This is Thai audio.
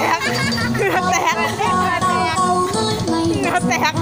เรืแตกเรือแตกเรือแตก